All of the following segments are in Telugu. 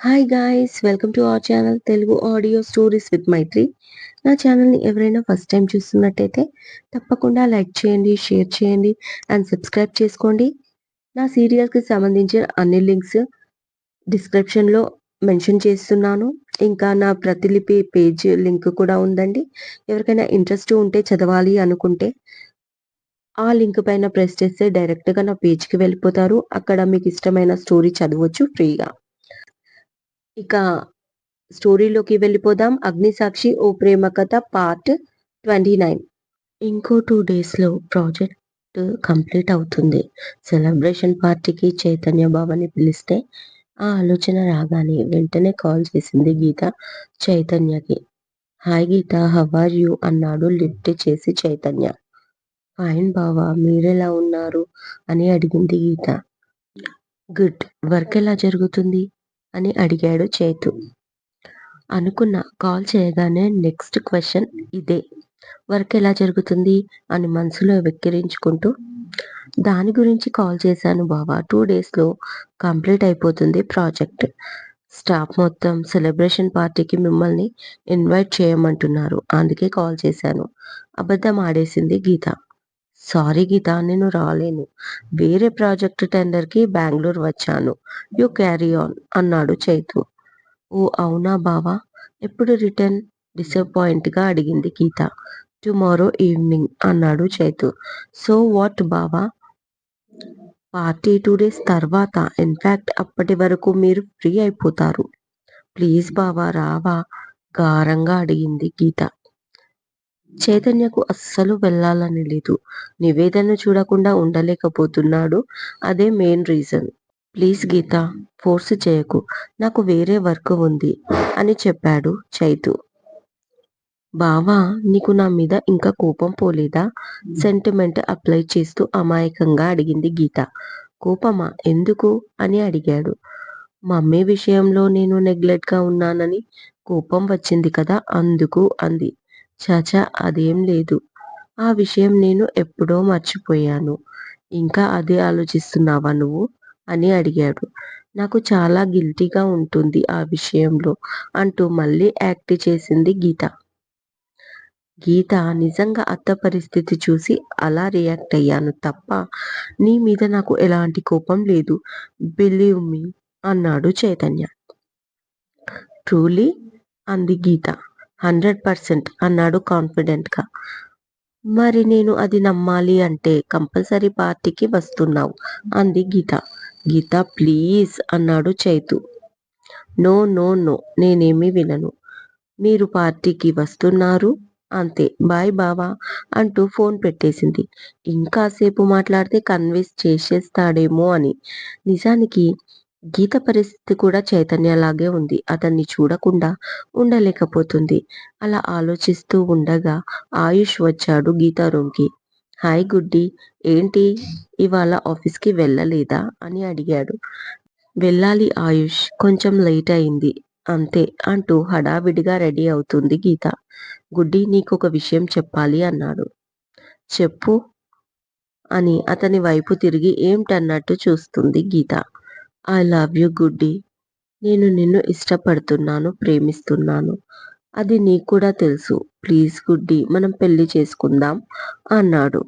Hi guys welcome to our channel Telugu audio stories with Maitri నా ఛానల్ని ఎవరైనా ఫస్ట్ టైం చూస్తున్నట్టయితే తప్పకుండా లైక్ చేయండి షేర్ చేయండి అండ్ సబ్స్క్రైబ్ చేసుకోండి. నా సీరియల్కి సంబంధించిన అన్ని లింక్స్ డిస్క్రిప్షన్లో మెన్షన్ చేస్తున్నాను. ఇంకా నా ప్రతిలిపి పేజ్ లింక్ కూడా ఉందండి. ఎవరికైనా ఇంట్రెస్ట్ ఉంటే చదవాలి అనుకుంటే ఆ లింక్ పైన ప్రెస్ చేస్తే డైరెక్ట్గా నా పేజ్కి వెళ్ళిపోతారు. అక్కడ మీకు ఇష్టమైన స్టోరీ చదవచ్చు ఫ్రీగా ఇక స్టోరీలోకి వెళ్ళిపోదాం. అగ్నిసాక్షి ఓ ప్రేమ కథ పార్ట్ ట్వంటీ నైన్. ఇంకో టూ డేస్లో ప్రాజెక్ట్ కంప్లీట్ అవుతుంది. సెలబ్రేషన్ పార్టీకి చైతన్య బాబాని పిలిస్తే ఆ ఆలోచన రాగానే వెంటనే కాల్ చేసింది గీత చైతన్యకి. Hi Geetha how are you? అన్నాడు లిఫ్ట్ చేసి చైతన్య. ఫైన్ బావా మీరెలా ఉన్నారు? అని అడిగింది గీత. గుడ్. వర్క్ ఎలా జరుగుతుంది? అని అడిగాడు చేతు. అనుకున్న కాల్ చేయగానే నెక్స్ట్ క్వశ్చన్ ఇదే. వర్క్ ఎలా జరుగుతుంది? అని మనసులో వెక్కిరించుకుంటూ దాని గురించి కాల్ చేశాను బావా. టూ డేస్లో కంప్లీట్ అయిపోతుంది ప్రాజెక్ట్. స్టాఫ్ మొత్తం సెలబ్రేషన్ పార్టీకి మిమ్మల్ని ఇన్వైట్ చేయమంటున్నారు. అందుకే కాల్ చేశాను. అబద్ధం ఆడేసింది గీత. సారీ గీత నేను రాలేను. వేరే ప్రాజెక్ట్ టెండర్కి బెంగళూరు వచ్చాను. యు క్యారీ ఆన్ అన్నాడు చైతు. ఓ అవునా బావా? ఎప్పుడు రిటర్న్? డిసప్పాయింట్గా అడిగింది గీత. టుమారో ఈవినింగ్ అన్నాడు చైతు. సో వాట్ బావా? పార్టీ టూ డేస్ తర్వాత. ఇన్ఫ్యాక్ట్ అప్పటి వరకు మీరు ఫ్రీ అయిపోతారు. ప్లీజ్ బావా రావా? గారంగా అడిగింది గీత. చైతన్యకు అస్సలు వెళ్ళాలని లేదు. నివేదన చూడకుండా ఉండలేకపోతున్నాడు. అదే main reason. Please Geetha force చేయకు. నాకు వేరే వర్క్ ఉంది అని చెప్పాడు చైతు. బావా నీకు నా మీద ఇంకా కోపం పోలేదా? సెంటిమెంట్ అప్లై చేస్తూ అమాయకంగా అడిగింది గీత. కోపమా? ఎందుకు? అని అడిగాడు. మమ్మీ విషయంలో నేను నెగ్లెక్ట్గా ఉన్నానని కోపం వచ్చింది కదా అందుకు అంది. చాచా అదేం లేదు. ఆ విషయం నేను ఎప్పుడో మర్చిపోయాను. ఇంకా అదే ఆలోచిస్తున్నావా నువ్వు? అని అడిగాడు. నాకు చాలా గిల్టీగా ఉంటుంది ఆ విషయంలో అంటూ మళ్ళీ యాక్ట్ చేసింది గీత. గీత నిజంగా అత్త పరిస్థితి చూసి అలా రియాక్ట్ అయ్యాను తప్ప నీ మీద నాకు ఎలాంటి కోపం లేదు. బిలీవ్ మీ అన్నాడు చైతన్య. ట్రూలీ? అంది గీత. హండ్రెడ్ పర్సెంట్ అన్నాడు కాన్ఫిడెంట్గా. మరి నేను అది నమ్మాలి అంటే కంపల్సరీ పార్టీకి వస్తున్నావు అంది గీత. గీత ప్లీజ్ అన్నాడు చైతు. నో నో నో నేనేమి వినను. మీరు పార్టీకి వస్తున్నారు? అంతే. బాయ్ బావా అంటూ ఫోన్ పెట్టేసింది. ఇంకాసేపు మాట్లాడితే కన్విన్స్ చేసేస్తాడేమో అని. నిజానికి గీత పరిస్థితి కూడా చైతన్యలాగే ఉంది. అతన్ని చూడకుండా ఉండలేకపోతుంది. అలా ఆలోచిస్తూ ఉండగా ఆయుష్ వచ్చాడు గీత రూమ్కి. హాయ్ గుడ్డి ఏంటి? ఇవాళ ఆఫీస్కి వెళ్ళలేదా? అని అడిగాడు. వెళ్ళాలి ఆయుష్ కొంచెం లేట్ అయింది. అంతే అంటూ హడావిడిగా రెడీ అవుతుంది గీత. గుడ్డి నీకు ఒక విషయం చెప్పాలి అన్నాడు. చెప్పు అని అతని వైపు తిరిగి ఏమిటన్నట్టు చూస్తుంది గీత. ఐ లవ్ యూ గుడ్డి. నేను నిన్ను ఇష్టపడుతున్నాను ప్రేమిస్తున్నాను. అది నీకు కూడా తెలుసు. ప్లీజ్ గుడ్డి మనం పెళ్ళి చేసుకుందాం అన్నాడు.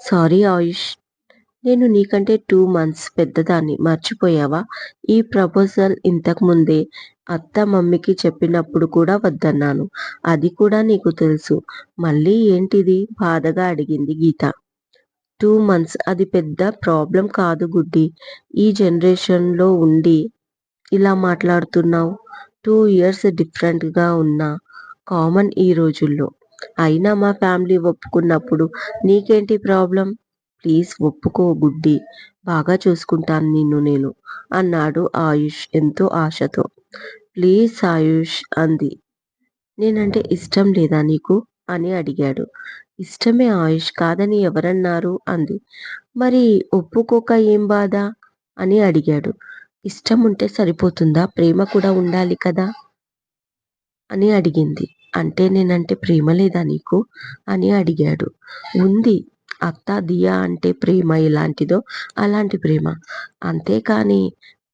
సారీ ఆయుష్ నేను నీకంటే టూ మంత్స్ పెద్దదాన్ని మర్చిపోయావా? ఈ ప్రపోజల్ ఇంతకుముందే అత్త మమ్మీకి చెప్పినప్పుడు కూడా వద్దన్నాను. అది కూడా నీకు తెలుసు. మళ్ళీ ఏంటిది? బాధగా అడిగింది గీత. టూ మంత్స్ అది పెద్ద ప్రాబ్లం కాదు గుడ్డి. ఈ జనరేషన్లో ఉండి ఇలా మాట్లాడుతున్నావు. టూ ఇయర్స్ డిఫరెంట్గా ఉన్నా కామన్ ఈ రోజుల్లో. అయినా మా ఫ్యామిలీ ఒప్పుకున్నప్పుడు నీకేంటి ప్రాబ్లం? ప్లీజ్ ఒప్పుకో గుడ్డి. బాగా చూసుకుంటాను నిన్ను నేను అన్నాడు ఆయుష్ ఎంతో ఆశతో. ప్లీజ్ ఆయుష్ అంది. నేనంటే ఇష్టం లేదా నీకు? అని అడిగాడు. ఇష్టమే ఆయుష్ కాదని ఎవరన్నారు? అంది. మరి ఒప్పుకోక ఏం బాధ? అని అడిగాడు. ఇష్టం ఉంటే సరిపోతుందా? ప్రేమ కూడా ఉండాలి కదా? అని అడిగింది. అంటే నేనంటే ప్రేమ లేదా నీకు? అని అడిగాడు. ఉంది. అత్త దియా అంటే ప్రేమ ఎలాంటిదో అలాంటి ప్రేమ. అంతేకాని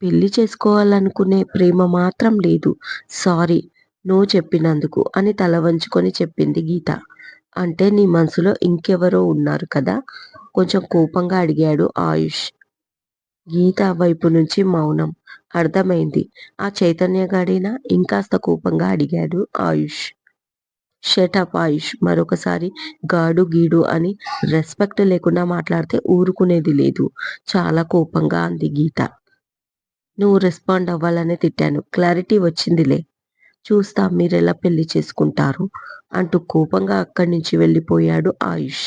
పెళ్ళి చేసుకోవాలనుకునే ప్రేమ మాత్రం లేదు. సారీ నో చెప్పినందుకు అని తల వంచుకొని చెప్పింది గీత. అంటే నీ మనసులో ఇంకెవరో ఉన్నారు కదా? కొంచెం కోపంగా అడిగాడు ఆయుష్. గీత వైపు నుంచి మౌనం. అర్థమైంది. ఆ చైతన్యగాడేనా? ఇంకాస్త కోపంగా అడిగాడు ఆయుష్. షటప్ ఆయుష్ మరొకసారి గాడు గీడు అని రెస్పెక్ట్ లేకుండా మాట్లాడితే ఊరుకునేది లేదు చాలా కోపంగా అంది గీత. నువ్వు రెస్పాండ్ అవ్వాలనే తిట్టాను. క్లారిటీ వచ్చిందిలే. చూస్తా మీరెలా పెళ్ళి చేసుకుంటారు అంటూ కోపంగా అక్కడి నుంచి వెళ్ళిపోయాడు ఆయుష్.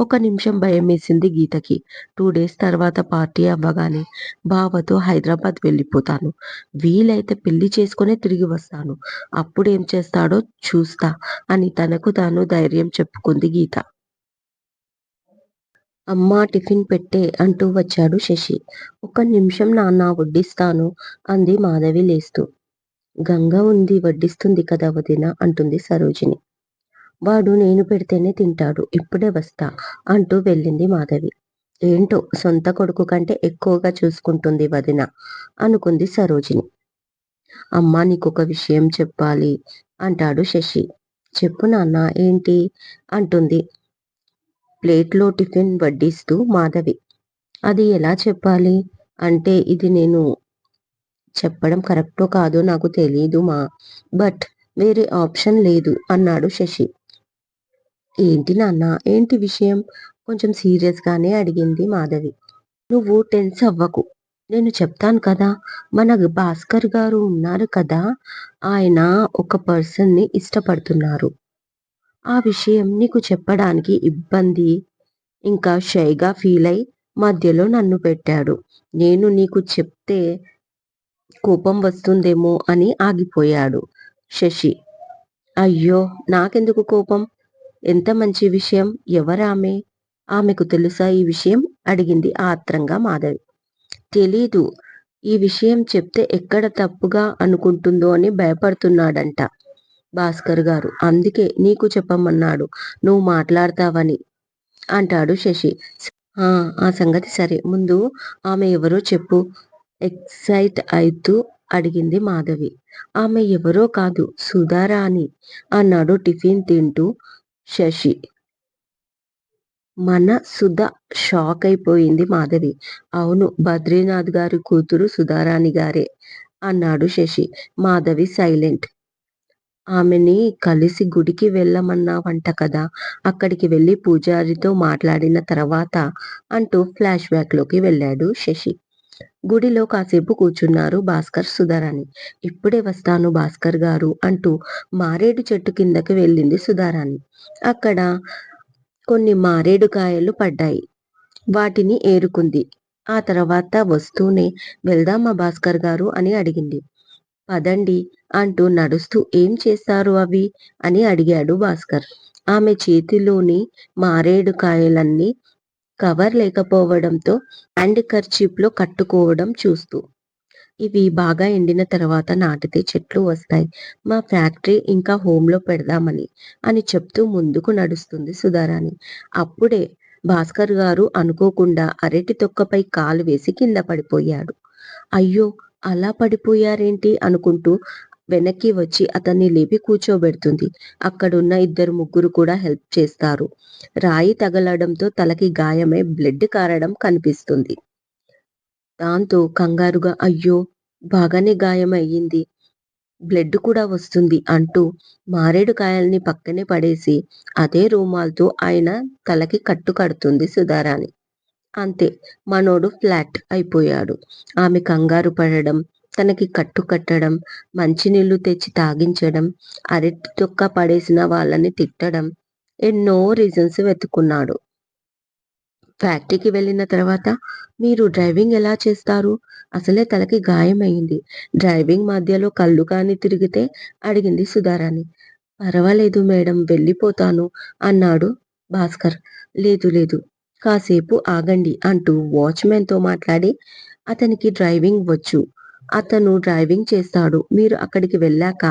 ఒక నిమిషం భయం వేసింది గీతకి. టూ డేస్ తర్వాత పార్టీ అవ్వగానే బావతో హైదరాబాద్ వెళ్ళిపోతాను. వీలైతే పెళ్ళి చేసుకునే తిరిగి వస్తాను. అప్పుడేం చేస్తాడో చూస్తా అని తనకు తాను ధైర్యం చెప్పుకుంది గీత. అమ్మా టిఫిన్ పెట్టే అంటూ వచ్చాడు శశి. ఒక్క నిమిషం నాన్న వడ్డిస్తాను అంది మాధవి లేస్తూ. గంగ ఉంది వడ్డిస్తుంది కదా వదినా అంటుంది సరోజిని. వాడు నేను పెడితేనే తింటాడు. ఇప్పుడే వస్తా అంటూ వెళ్ళింది మాధవి. ఏంటో సొంత కొడుకు కంటే ఎక్కువగా చూసుకుంటుంది వదిన అనుకుంది సరోజిని. అమ్మా నీకొక విషయం చెప్పాలి అంటాడు శశి. చెప్పు నాన్నా ఏంటి? అంటుంది ప్లేట్లో టిఫిన్ వడ్డిస్తూ మాధవి. అది ఎలా చెప్పాలి? అంటే ఇది నేను చెప్పడం కరెక్టో కాదో నాకు తెలీదు మా బట్ వేరే ఆప్షన్ లేదు అన్నాడు శశి. ఏంటి నాన్నా ఏంటి విషయం? కొంచెం సీరియస్గానే అడిగింది మాధవి. నువ్వు టెన్స్ అవ్వకు. నేను చెప్తాను కదా! మన భాస్కర్ గారు ఉన్నారు కదా! ఆయన ఒక పర్సన్ని ఇష్టపడుతున్నారు. ఆ విషయం నీకు చెప్పడానికి ఇబ్బంది ఇంకా షైగా ఫీల్ అయి మధ్యలో నన్ను పెట్టాడు. నేను నీకు చెప్తే కోపం వస్తుందేమో అని ఆగిపోయాడు శశి. అయ్యో నాకెందుకు కోపం? ఎంత మంచి విషయం. ఎవరామె? ఆమెకు తెలుసా ఈ విషయం? అడిగింది ఆత్రంగా మాధవి. తెలీదు. ఈ విషయం చెప్తే ఎక్కడ తప్పుగా అనుకుంటుందో అని భయపడుతున్నాడంట భాస్కర్ గారు. అందుకే నీకు చెప్పమన్నాడు నువ్వు మాట్లాడతావని అంటాడు శశి. ఆ ఆ సంగతి సరే. ముందు ఆమె ఎవరో చెప్పు ఎక్సైట్ అవుతూ అడిగింది మాధవి. ఆమె ఎవరో కాదు సుధారాణి అన్నాడు టిఫిన్ తింటూ శశి. మన సుధ షాక్ అయిపోయింది మాధవి. అవును బద్రీనాథ్ గారి కూతురు సుధారాణి గారే అన్నాడు శశి. మాధవి సైలెంట్. ఆమెని కలిసి గుడికి వెళ్ళమన్నావంట కదా! అక్కడికి వెళ్ళి పూజారితో మాట్లాడిన తర్వాత అంటూ ఫ్లాష్ బ్యాక్లోకి వెళ్ళాడు శశి. గుడిలో కాసేపు కూర్చున్నారు భాస్కర్ సుధారాణి. ఇప్పుడే వస్తాను భాస్కర్ గారు అంటూ మారేడు చెట్టు కిందకి వెళ్ళింది సుధారాణి. అక్కడ కొన్ని మారేడు కాయలు పడ్డాయి. వాటిని ఏరుకుంది. ఆ తర్వాత వస్తూనే వెళ్దామా భాస్కర్ గారు అని అడిగింది. పదండి అంటూ నడుస్తూ ఏం చేస్తారు అవి? అని అడిగాడు భాస్కర్. ఆమె చేతిలోని మారేడు కాయలన్నీ కవర్ లేకపోవడంతో హ్యాండ్ కర్చీప్లో కట్టుకోవడం చూస్తూ. ఇవి బాగా ఎండిన తర్వాత నాటితే చెట్లు వస్తాయి. మా ఫ్యాక్టరీ ఇంకా హోమ్లో పెడదామని అని చెప్తూ ముందుకు నడుస్తుంది సుధారాణి. అప్పుడే భాస్కర్ గారు అనుకోకుండా అరటి తొక్కపై కాలు వేసి కింద పడిపోయాడు. అయ్యో అలా పడిపోయారేంటి అనుకుంటూ వెనక్కి వచ్చి అతన్ని లేపి కూర్చోబెడుతుంది. అక్కడున్న ఇద్దరు ముగ్గురు కూడా హెల్ప్ చేస్తారు. రాయి తగలడంతో తలకి గాయమై బ్లడ్ కారడం కనిపిస్తుంది. దాంతో కంగారుగా అయ్యో బాగానే గాయం అయ్యింది. బ్లడ్ కూడా వస్తుంది అంటూ మారేడు కాయల్ని పక్కనే పడేసి అదే రూమాల్తో ఆయన తలకి కట్టు కడుతుంది సుధారాణి. అంతే మనోడు ఫ్లాట్ అయిపోయాడు. ఆమె కంగారు పడడం, తనకి కట్టు కట్టడం, మంచినీళ్ళు తెచ్చి తాగించడం, అరటి తొక్క పడేసిన వాళ్ళని తిట్టడం ఎన్నో రీజన్స్ వెతుకున్నాడు ఫ్యాక్టరీకి వెళ్ళిన తర్వాత మీరు డ్రైవింగ్ ఎలా చేస్తారు? అసలే తలకి గాయమైంది డ్రైవింగ్ మధ్యలో కళ్ళు కాని తిరిగితే అడిగింది సుధారాణి. పర్వాలేదు మేడం వెళ్ళిపోతాను అన్నాడు భాస్కర్. లేదు లేదు కాసేపు ఆగండి అంటూ వాచ్మెన్తో మాట్లాడి అతనికి డ్రైవింగ్ వచ్చు. అతను డ్రైవింగ్ చేస్తాడు. మీరు అక్కడికి వెళ్ళాక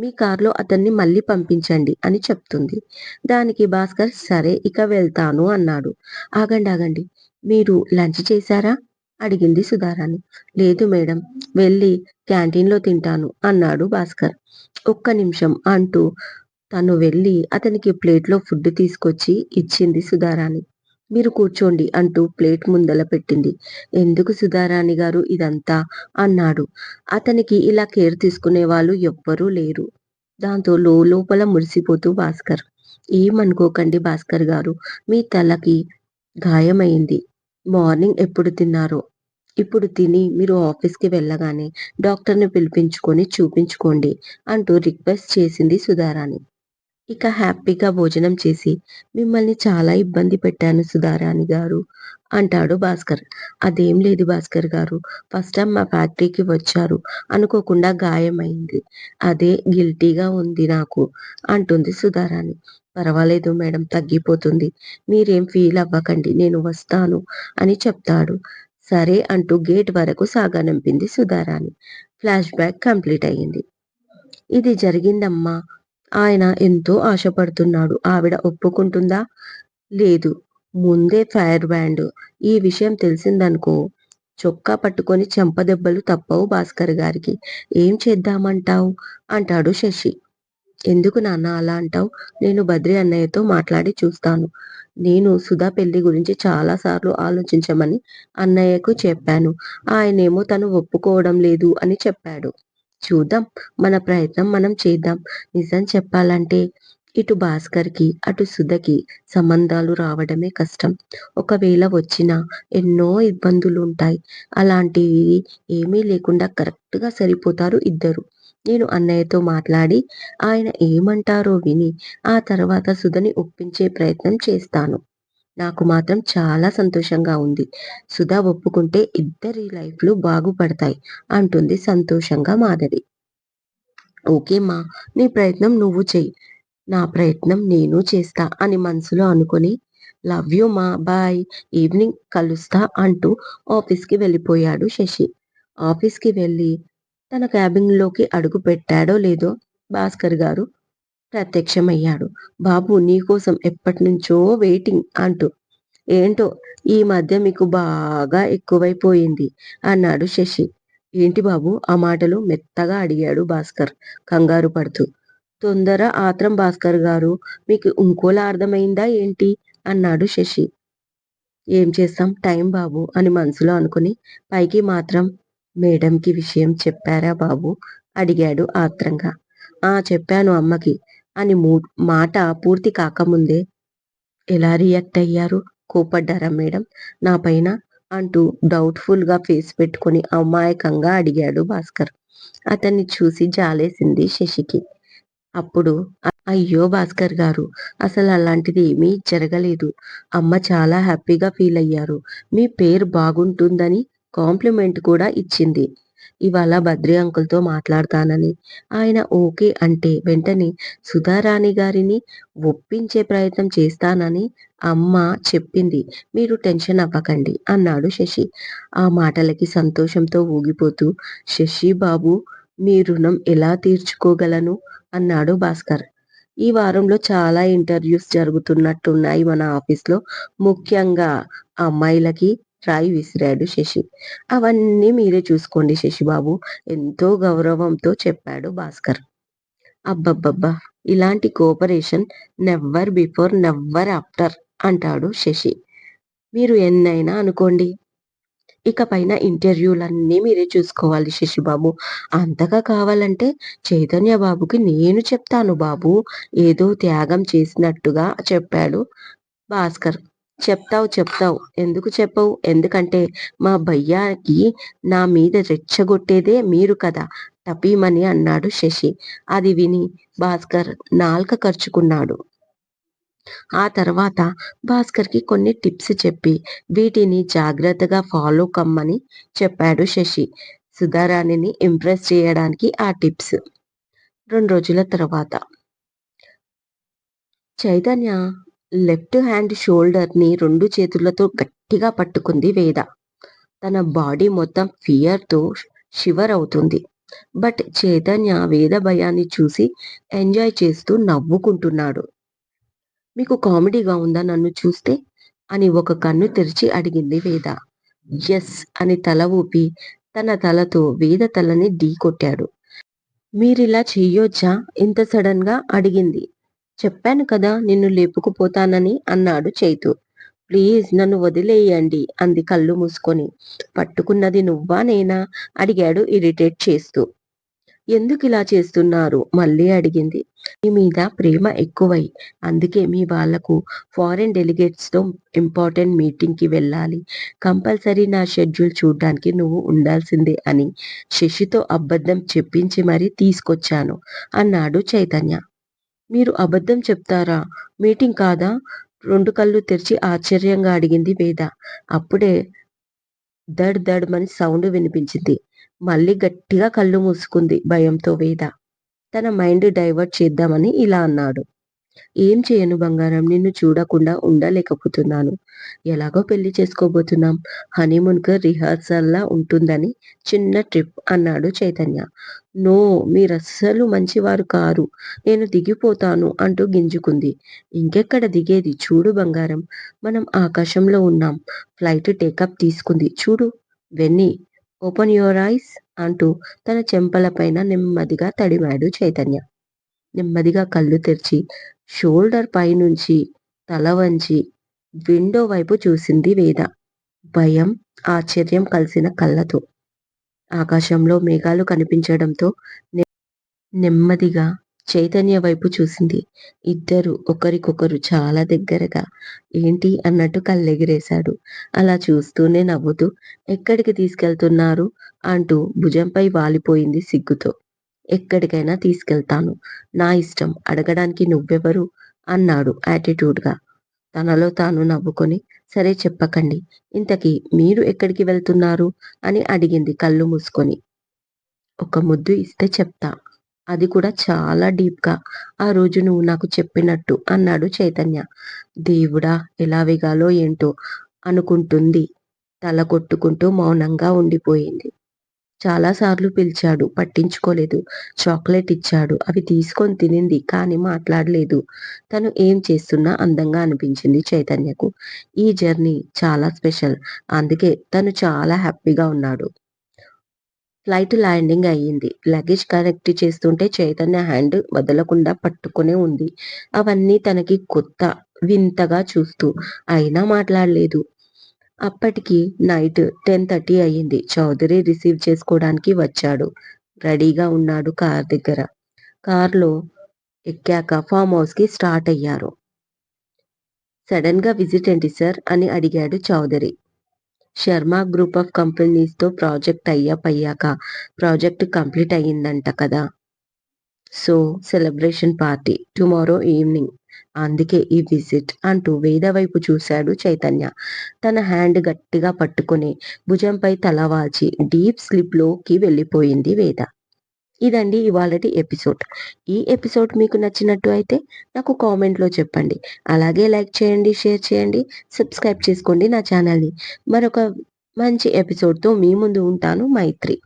మీ కార్లో అతన్ని మళ్ళీ పంపించండి అని చెప్తుంది. దానికి భాస్కర్ సరే ఇక వెళ్తాను అన్నాడు. ఆగండి ఆగండి మీరు లంచ్ చేశారా? అడిగింది సుధారాణి లేదు మేడం వెళ్ళి క్యాంటీన్లో తింటాను అన్నాడు భాస్కర్ ఒక్క నిమిషం అంటూ తను వెళ్ళి అతనికి ప్లేట్లో ఫుడ్ తీసుకొచ్చి ఇచ్చింది సుధారాణి మీరు కూర్చోండి అంటూ ప్లేట్ ముందల పెట్టింది. ఎందుకు సుధారాణి గారు ఇదంతా? అన్నాడు. అతనికి ఇలా కేర్ తీసుకునే వాళ్ళు ఎవ్వరూ లేరు. దాంతో లోపల మురిసిపోతూ భాస్కర్. ఏమనుకోకండి భాస్కర్ గారు మీ తలకి గాయమైంది. మార్నింగ్ ఎప్పుడు తిన్నారో? ఇప్పుడు తిని మీరు ఆఫీస్కి వెళ్ళగానే డాక్టర్ని పిలిపించుకొని చూపించుకోండి అంటూ రిక్వెస్ట్ చేసింది సుధారాణి. ఇక హ్యాపీగా భోజనం చేసి మిమ్మల్ని చాలా ఇబ్బంది పెట్టాను సుధారాణి గారు అంటాడు భాస్కర్. అదేం లేదు భాస్కర్ గారు. ఫస్ట్ టైం మా ఫ్యాక్టరీకి వచ్చారు. అనుకోకుండా గాయమైంది. అదే గిల్టీగా ఉంది నాకు అంటుంది సుధారాణి. పర్వాలేదు మేడం తగ్గిపోతుంది. మీరేం ఫీల్ అవ్వకండి. నేను వస్తాను అని చెప్తాడు. సరే అంటూ గేట్ వరకు సాగనంపింది సుధారాణి. ఫ్లాష్ బ్యాక్ కంప్లీట్ అయ్యింది. ఇది జరిగిందమ్మా. ఆయన ఎంతో ఆశపడుతున్నాడు. ఆవిడ ఒప్పుకుంటుందా? లేదు. ముందే ఫైర్ బ్యాండ్. ఈ విషయం తెలిసిందనుకో చొక్కా పట్టుకొని చెంపదెబ్బలు తప్పవు భాస్కర్ గారికి. ఏం చేద్దామంటావు? అంటాడు శశి. ఎందుకు నాన్న అలా అంటావు? నేను బద్రి అన్నయ్యతో మాట్లాడి చూస్తాను. నేను సుధా పెళ్ళి గురించి చాలా సార్లు ఆలోచించమని అన్నయ్యకు చెప్పాను. ఆయనేమో తను ఒప్పుకోవడం లేదు అని చెప్పాడు. చూద్దాం. మన ప్రయత్నం మనం చేద్దాం. నిజం చెప్పాలంటే ఇటు భాస్కర్కి అటు సుధకి సంబంధాలు రావడమే కష్టం. ఒకవేళ వచ్చినా ఎన్నో ఇబ్బందులు ఉంటాయి అలాంటివి ఏమీ లేకుండా కరెక్ట్గా సరిపోతారు ఇద్దరు. నేను అన్నయ్యతో మాట్లాడి ఆయన ఏమంటారో విని ఆ తర్వాత సుధని ఒప్పించే ప్రయత్నం చేస్తాను. నాకు మాత్రం చాలా సంతోషంగా ఉంది. సుధా ఒప్పుకుంటే ఇద్దరి లైఫ్లు బాగుపడతాయి అంటుంది సంతోషంగా మాధవి. ఓకే నీ ప్రయత్నం నువ్వు చెయ్యి. నా ప్రయత్నం నేను చేస్తా అని మనసులో అనుకుని love you my boy evening కలుస్తా అంటూ ఆఫీస్కి వెళ్ళిపోయాడు శశి. ఆఫీస్కి వెళ్ళి తన క్యాబిన్లోకి అడుగు పెట్టాడో లేదో భాస్కర్ గారు ప్రత్యక్షమయ్యాడు. బాబు నీకోసం ఎప్పటినుంచో వెయిటింగ్ అంటూ. ఏంటో ఈ మధ్య మీకు బాగా ఎక్కువైపోయింది అన్నాడు శశి. ఏంటి బాబు? ఆ మాటలు మెత్తగా అడిగాడు భాస్కర్. కంగారు పడుతూ. తొందర ఆత్రం భాస్కర్ గారు. మీకు ఇంకోలా అర్థమైందా ఏంటి? అన్నాడు శశి. ఏం చేస్తాం? టైం బాబు అని మనసులో అనుకుని. పైకి మాత్రం మేడంకి విషయం చెప్పారా బాబు? అడిగాడు ఆత్రంగా. ఆ చెప్పాను అమ్మకి. అని మాట పూర్తి కాకముందే ఎలా రియాక్ట్ అయ్యారు? కోపడ్డారా మేడం? నా పైన అంటూ డౌట్ఫుల్గా ఫేస్ పెట్టుకుని అమాయకంగా అడిగాడు భాస్కర్. అతన్ని చూసి జాలేసింది శశికి. అప్పుడు అయ్యో భాస్కర్ గారు అసలు అలాంటిది ఏమీ జరగలేదు. అమ్మ చాలా హ్యాపీగా ఫీల్ అయ్యారు. మీ పేరు బాగుంటుందని కాంప్లిమెంట్ కూడా ఇచ్చింది. ఇవాళ బద్రి అంకుల్తో మాట్లాడతానని. ఆయన ఓకే అంటే వెంటనే సుధారాణి గారిని ఒప్పించే ప్రయత్నం చేస్తానని అమ్మ చెప్పింది. మీరు టెన్షన్ అవ్వకండి అన్నాడు శశి. ఆ మాటలకి సంతోషంతో ఊగిపోతూ శశి బాబు మీ రుణం ఎలా తీర్చుకోగలను? అన్నాడు భాస్కర్. ఈ వారంలో చాలా ఇంటర్వ్యూస్ జరుగుతున్నట్టున్నాయి మన ఆఫీస్లో. ముఖ్యంగా అమ్మాయిలకి రాయి విసిరాడు శశి. అవన్నీ మీరే చూసుకోండి శశిబాబు ఎంతో గౌరవంతో చెప్పాడు భాస్కర్. అబ్బబ్బబ్బా ఇలాంటి cooperation never before never after అంటాడు శశి. మీరు ఎన్నైనా అనుకోండి ఇక పైన ఇంటర్వ్యూలన్నీ మీరే చూసుకోవాలి శశిబాబు. అంతగా కావాలంటే చైతన్య బాబుకి నేను చెప్తాను బాబు. ఏదో త్యాగం చేసినట్టుగా చెప్పాడు భాస్కర్. చెప్తావు చెప్తావు. ఎందుకు చెప్పవు? ఎందుకంటే మా భయ్యాకి నా మీద రెచ్చగొట్టేదే మీరు కదా తపీమని అన్నాడు శశి. అది విని భాస్కర్ నాల్క ఖర్చుకున్నాడు ఆ తర్వాత భాస్కర్కి కొన్ని టిప్స్ చెప్పి వీటిని జాగ్రత్తగా ఫాలో కమ్మని చెప్పాడు శశి. సుధారాణిని ఇంప్రెస్ చేయడానికి ఆ టిప్స్. రెండు రోజుల తర్వాత. చైతన్య లెఫ్ట్ హ్యాండ్ షోల్డర్ని రెండు చేతులతో గట్టిగా పట్టుకుంది వేద. తన బాడీ మొత్తం ఫియర్తో షివర్ అవుతుంది. బట్ చైతన్య వేద భయాన్ని చూసి ఎంజాయ్ చేస్తూ నవ్వుకుంటున్నాడు. మీకు కామెడీగా ఉందా నన్ను చూస్తే? అని ఒక కన్ను తెరిచి అడిగింది వేద. ఎస్ అని తల ఊపి తన తలతో వేద తలని ఢీ కొట్టాడు. మీరిలా చెయ్యొచ్చా? ఇంత సడన్గా అడిగింది. చెప్పాను కదా నిన్ను లేపుకుపోతానని అన్నాడు చైతు. ప్లీజ్ నన్ను వదిలేయండి అంది కళ్ళు మూసుకొని. పట్టుకున్నది నువ్వా నేనా? అడిగాడు ఇరిటేట్ చేస్తూ. ఎందుకు ఇలా చేస్తున్నారు? మళ్ళీ అడిగింది. మీ మీద ప్రేమ ఎక్కువై అందుకే మీ వాళ్ళకు ఫారెన్ డెలిగేట్స్తో ఇంపార్టెంట్ మీటింగ్కి వెళ్ళాలి. కంపల్సరీ నా షెడ్యూల్ చూడడానికి నువ్వు ఉండాల్సిందే అని శశితో అబద్ధం చెప్పించి మరీ తీసుకొచ్చాను అన్నాడు చైతన్య. మీరు అబద్ధం చెప్తారా? మీటింగ్ కాదా? రెండు కళ్ళు తెరిచి ఆశ్చర్యంగా అడిగింది వేద. అప్పుడే దడ్ దడ్ మని సౌండ్ వినిపించింది. మళ్ళీ గట్టిగా కళ్ళు మూసుకుంది భయంతో వేద. తన మైండ్ డైవర్ట్ చేద్దామని ఇలా అన్నాడు. ఏం చేయను బంగారం నిన్ను చూడకుండా ఉండలేకపోతున్నాను. ఎలాగో పెళ్ళి చేసుకోబోతున్నాం. హనీమూన్ రిహార్సల్లా రిహార్సల్ లా ఉంటుందని చిన్న ట్రిప్ అన్నాడు చైతన్య. నో మీరస్సలు మంచివారు కారు. నేను దిగిపోతాను అంటూ గింజుకుంది. ఇంకెక్కడ దిగేది? చూడు బంగారం మనం ఆకాశంలో ఉన్నాం. ఫ్లైట్ టేకప్ తీసుకుంది. చూడు వెన్నీ ఓపెన్ యువర్ ఐస్ అంటూ తన చెంపలపైన నెమ్మదిగా తడిమాడు చైతన్య. నెమ్మదిగా కళ్ళు తెరిచి షోల్డర్ పైనుంచి తల వంచి విండో వైపు చూసింది వేద. భయం ఆశ్చర్యం కలిసిన కళ్ళతో. ఆకాశంలో మేఘాలు కనిపించడంతో నెమ్మదిగా చైతన్య వైపు చూసింది. ఇద్దరు ఒకరికొకరు చాలా దగ్గరగా ఏంటి అన్నట్టు కళ్ళెగిరేశాడు. అలా చూస్తూనే నవ్వుతూ ఎక్కడికి తీసుకెళ్తున్నారు? అంటూ భుజంపై వాలిపోయింది సిగ్గుతో. ఎక్కడికైనా తీసుకెళ్తాను. నా ఇష్టం అడగడానికి నువ్వెవరు? అన్నాడు యాటిట్యూడ్గా. తనలో తాను నవ్వుకొని సరే చెప్పకండి ఇంతకీ మీరు ఎక్కడికి వెళ్తున్నారు? అని అడిగింది కళ్ళు మూసుకొని. ఒక ముద్దు ఇస్తే చెప్తా. అది కూడా చాలా డీప్గా. ఆ రోజు నువ్వు నాకు చెప్పినట్టు అన్నాడు చైతన్య. దేవుడా ఎలా వేగాలో ఏంటో అనుకుంటుంది. తల కొట్టుకుంటూ మౌనంగా ఉండిపోయింది. చాలాసార్లు పిలిచాడు. పట్టించుకోలేదు. చాక్లెట్ ఇచ్చాడు. అవి తీసుకొని తినింది కానీ మాట్లాడలేదు. తను ఏం చేస్తున్నా అందంగా అనిపించింది చైతన్యకు. ఈ జర్నీ చాలా స్పెషల్. అందుకే తను చాలా హ్యాపీగా ఉన్నాడు. ఫ్లైట్ ల్యాండింగ్ అయ్యింది. లగేజ్ కనెక్ట్ చేస్తుంటే చైతన్య హ్యాండ్ వదలకుండా పట్టుకునే ఉంది. అవన్నీ తనకి కొత్త వింతగా చూస్తూ అయినా మాట్లాడలేదు. అప్పటికి నైట్ టెన్ థర్టీ అయ్యింది. చౌదరి రిసీవ్ చేసుకోవడానికి వచ్చాడు. రెడీగా ఉన్నాడు కార్ దగ్గర. కార్లో ఎక్కాక ఫామ్ హౌస్కి స్టార్ట్ అయ్యారు. సడన్గా విజిట్ ఏంటి సార్? అని అడిగాడు చౌదరి. శర్మ గ్రూప్ ఆఫ్ కంపెనీస్తో ప్రాజెక్ట్ అయ్యాప్ అయ్యాక ప్రాజెక్ట్ కంప్లీట్ అయ్యిందంట కదా. So celebration party. Tomorrow evening. అందుకే ఈ విజిట్ అంటూ వేద వైపు చూశాడు చైతన్య. తన హ్యాండ్ గట్టిగా పట్టుకుని భుజంపై తల వాల్చి డీప్ స్లిప్లోకి వెళ్ళిపోయింది వేద. ఇదండి ఇవాళటి ఎపిసోడ్. ఈ ఎపిసోడ్ మీకు నచ్చినట్టు అయితే నాకు కామెంట్లో చెప్పండి. అలాగే లైక్ చేయండి షేర్ చేయండి సబ్స్క్రైబ్ చేసుకోండి నా ఛానల్ని. మరొక మంచి ఎపిసోడ్తో మీ ముందు ఉంటాను మైత్రి.